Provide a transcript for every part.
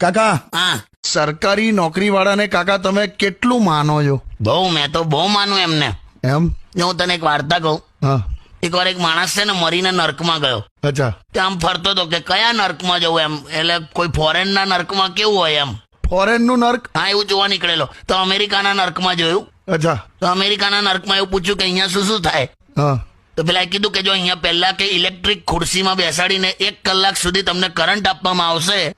કાકા હા. સરકારી નોકરી વાળાને કાકા તમે કેટલું માનો છો? બહુ મેં તો બહુ માનું એમને. એમ? હું તને એક વાર્તા કહું. હા. એકવાર એક માણસ છે ને મરીને નર્કમાં ગયો. અચ્છા. ત્યાં આમ ફરતો હતો કે કયા નર્કમાં જવું એમ? એટલે કોઈ ફોરેનના નર્કમાં કેવું હોય એમ? ફોરેનનું નર્ક? હા એવું જોવા નીકળેલો. તો અમેરિકાના નર્કમાં જોયું. અચ્છા. તો અમેરિકાના નર્કમાં એવું પૂછ્યું કે અહીંયા શું શું થાય? હા. તો પેલા કીધું કે જો અહીંયા પહેલા કે ઇલેક્ટ્રિક ખુરશીમાં બેસાડીને એક કલાક સુધી તમને કરંટ આપવામાં આવશે.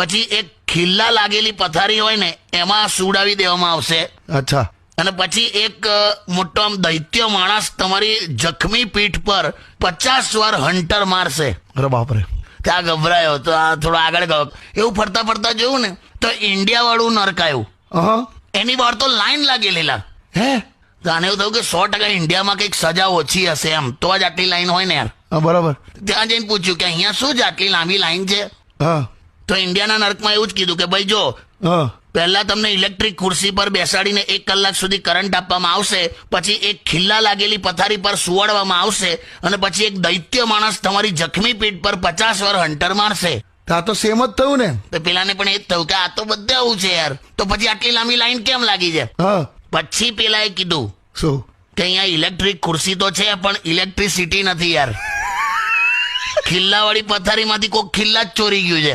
પછી એક ખીલ્લા લાગેલી પથારી હોય ને એમાં સુડાવી દેવામાં આવશે. અચ્છા. અને પછી એક મોટો આમ દૈત્ય માણસ તમારી જખમી પીઠ પર પચાસ વાર હંટર મારશે. અરે બાપરે. ત્યાં ગભરાયો તો આ થોડો આગળ ગયો. એવું ફરતા ફરતા જોયું ને તો ઇન્ડિયા વાળું નરકાયું એની બહાર તો લાઈન લાગેલીલા હે? તો આને એવું થયું કે સો ટકા ઇન્ડિયામાં કંઈક સજા ઓછી હશે એમ. તો જ આટલી લાઈન હોય ને યાર. બરાબર. ત્યાં જઈને પૂછ્યું કે અહીંયા શું જ આટલી લાંબી લાઈન છે? હા. તો ઇન્ડિયાના નર્કમાં એવું જ કીધું કે ભાઈ જો પહેલા તમને ઇલેક્ટ્રિક ખુરશી પર બેસાડીને એક કલાક સુધી કરંટ આપવામાં આવશે પછી એક ખિલ્લા લાગેલી પથારી પર સુવડવામાં આવશે અને પછી એક દૈત્ય માણસ તમારી જખમી પીઠ પર પચાસ વાર હંટર મારશે. આ તો સેમ જ થયું ને. તો પેલાને પણ એ જ થયું કે આ તો બધે આવું છે યાર. તો પછી આટલી લાંબી લાઈન કેમ લાગી છે? હા. પછી પેલાએ કીધું શું? કે અહીંયા ઇલેક્ટ્રિક ખુરશી તો છે પણ ઇલેક્ટ્રિસિટી નથી યાર. ખિલ્લાવાળી પથારીમાંથી કોઈ ખિલ્લા જ ચોરી ગયું છે.